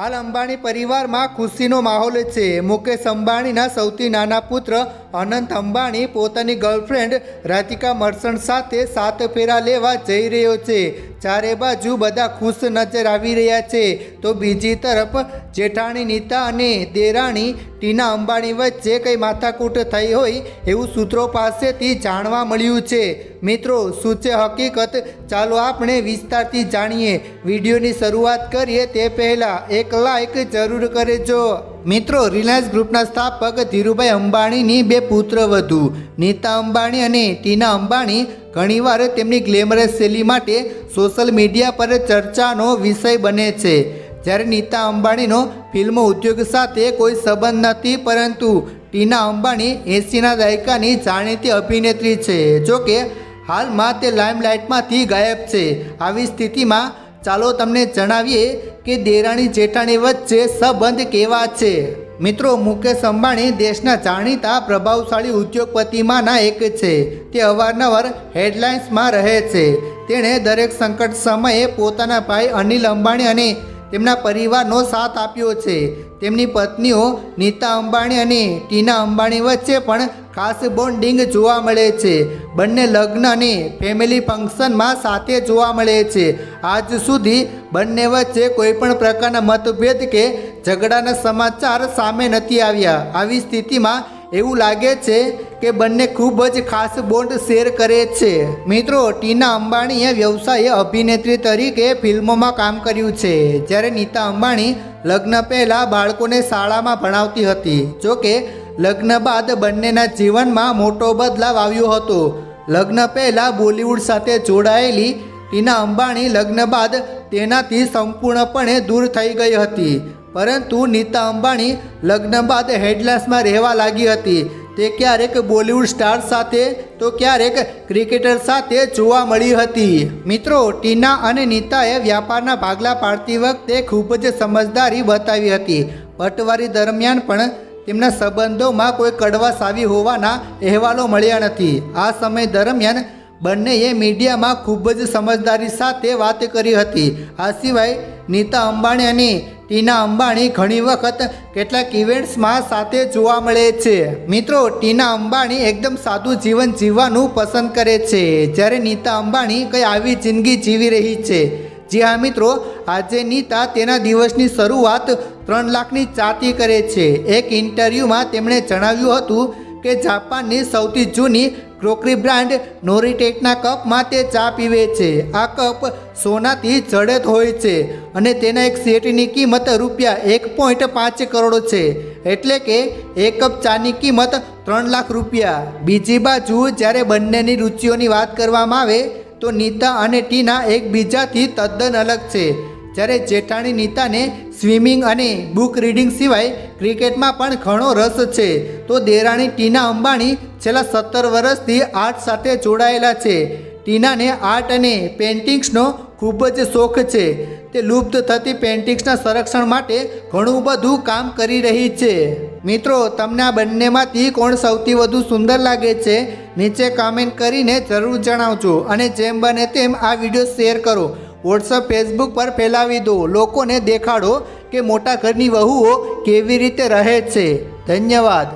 હાલ અંબાણી પરિવારમાં ખુશીનો માહોલ છે. મુકેશ અંબાણીના સૌથી નાના પુત્ર અનંત અંબાણી પોતાની ગર્લફ્રેન્ડ રાધિકા મર્સન્ટ સાથે સાત ફેરા લેવા જઈ રહ્યો છે. ચારે બાજુ બધા ખુશ નજર આવી રહ્યા છે. તો બીજી તરફ જેઠાણી, નીતા અને દેરાણી, ટીના અંબાણી વચ્ચે કંઈ માથાકૂટ થઈ હોય એવું સૂત્રો પાસેથી જાણવા મળ્યું છે. મિત્રો, શું છે હકીકત? ચાલો આપણે વિસ્તારથી જાણીએ. વિડીયોની શરૂઆત કરીએ તે પહેલાં એક લાઈક જરૂર કરજો. મિત્રો રિલાયન્સ ગ્રુપના સ્થાપક ધીરુભાઈ અંબાણીની બે પુત્ર વધુ. નીતા અંબાણી અને ટીના અંબાણી ઘણીવાર તેમની ગ્લેમરસ શૈલી માટે સોશિયલ મીડિયા પર ચર્ચાનો વિષય બને છે. જ્યારે નીતા અંબાણીનો ફિલ્મ ઉદ્યોગ સાથે કોઈ સંબંધ નથી, પરંતુ ટીના અંબાણી એંસીના દાયકાની જાણીતી અભિનેત્રી છે. જોકે હાલમાં તે લાઇમલાઇટમાંથી ગાયબ છે. આવી સ્થિતિમાં ચાલો તમને જણાવીએ કે દેરાણી જેઠાણી વચ્ચે સંબંધ કેવા છે? મિત્રો, મુકેશ અંબાણી દેશના જાણીતા પ્રભાવશાળી ઉદ્યોગપતિમાંના એક છે. તે અવારનવાર હેડલાઇન્સમાં રહે છે. તેણે દરેક સંકટ સમયે પોતાના ભાઈ અનિલ અંબાણી અને તેમના પરિવારનો સાથ આપ્યો છે. તેમની પત્નીઓ નીતા અંબાણી અને ટીના અંબાણી વચ્ચે પણ ખાસ બોન્ડિંગ જોવા મળે છે. બંને લગ્ન અને ફેમિલી ફંક્શનમાં સાથે જોવા મળે છે. આજ સુધી બંને વચ્ચે કોઈ પણ પ્રકારના મતભેદ કે ઝઘડાના સમાચાર સામે નથી આવ્યા. આવી સ્થિતિમાં એવું લાગે છે કે બંને ખૂબ જ ખાસ બોન્ડ શેર કરે છે. મિત્રો, ટીના અંબાણીએ વ્યવસાય અભિનેત્રી તરીકે ફિલ્મોમાં કામ કર્યું છે. જ્યારે નીતા અંબાણી લગ્ન પહેલાં બાળકોને શાળામાં ભણાવતી હતી. જોકે, લગ્ન બાદ બંનેના જીવનમાં મોટો બદલાવ આવ્યો હતો. લગ્ન પહેલાં બોલિવૂડ સાથે જોડાયેલી ટીના અંબાણી લગ્ન બાદ તેનાથી સંપૂર્ણપણે દૂર થઈ ગઈ હતી. પરંતુ નીતા અંબાણી લગ્ન બાદ હેડલાઇન્સમાં રહેવા લાગી હતી. તે ક્યારેક બોલિવૂડ સ્ટાર સાથે, તો ક્યારેક ક્રિકેટર સાથે જોવા મળી હતી. મિત્રો, ટીના અને નીતાએ વ્યાપારના ભાગલા પાડતી વખતે ખૂબ જ સમજદારી બતાવી હતી. પટવારી દરમિયાન પણ તેમના સંબંધોમાં કોઈ કડવાશ આવી હોવાના અહેવાલો મળ્યા નથી. આ સમય દરમિયાન બંનેએ મીડિયામાં ખૂબ જ સમજદારી સાથે વાત કરી હતી. આ સિવાય નીતા અંબાણી અને ટીના અંબાણી ઘણી વખત કેટલાક ઇવેન્ટ્સમાં સાથે જોવા મળે છે. મિત્રો, ટીના અંબાણી એકદમ સાદું જીવન જીવવાનું પસંદ કરે છે. જ્યારે નીતા અંબાણી કંઈ આવી જિંદગી જીવી રહી છે. જી હા મિત્રો આજે નીતા તેના દિવસની શરૂઆત ત્રણ લાખની ચાથી કરે છે. એક ઇન્ટરવ્યૂમાં તેમણે જણાવ્યું હતું કે જાપાનની સૌથી જૂની ક્રોકરી બ્રાન્ડ નોરીટેકના કપમાં તે ચા પીવે છે. આ કપ સોનાથી જડત હોય છે અને તેના એક સેટની કિંમત રૂપિયા એક પોઈન્ટ પાંચ કરોડ છે. એટલે કે એક કપ ચાની કિંમત ત્રણ લાખ રૂપિયા. બીજી બાજુ જ્યારે બંનેની રુચિઓની વાત કરવામાં આવે તો નીતા અને ટીના એકબીજાથી તદ્દન અલગ છે. જ્યારે જેઠાણી નીતાને સ્વિમિંગ અને બુક રીડિંગ સિવાય ક્રિકેટમાં પણ ઘણો રસ છે, તો દેરાણી ટીના અંબાણી છેલ્લા સત્તર વર્ષથી આર્ટ સાથે જોડાયેલા છે. ટીનાને આર્ટ અને પેઇન્ટિંગ્સનો ખૂબ જ શોખ છે. તે લુપ્ત થતી પેઇન્ટિંગ્સના સંરક્ષણ માટે ઘણું બધું કામ કરી રહી છે. મિત્રો, તમને આ બંનેમાંથી કોણ સૌથી વધુ સુંદર લાગે છે, નીચે કમેન્ટ કરીને જરૂર જણાવજો. અને જેમ બને તેમ આ વીડિયો શેર કરો. વોટ્સઅપ ફેસબુક પર ફેલાવી દો. લોકોને દેખાડો કે મોટા ઘરની વહુઓ કેવી રીતે રહે છે. ધન્યવાદ.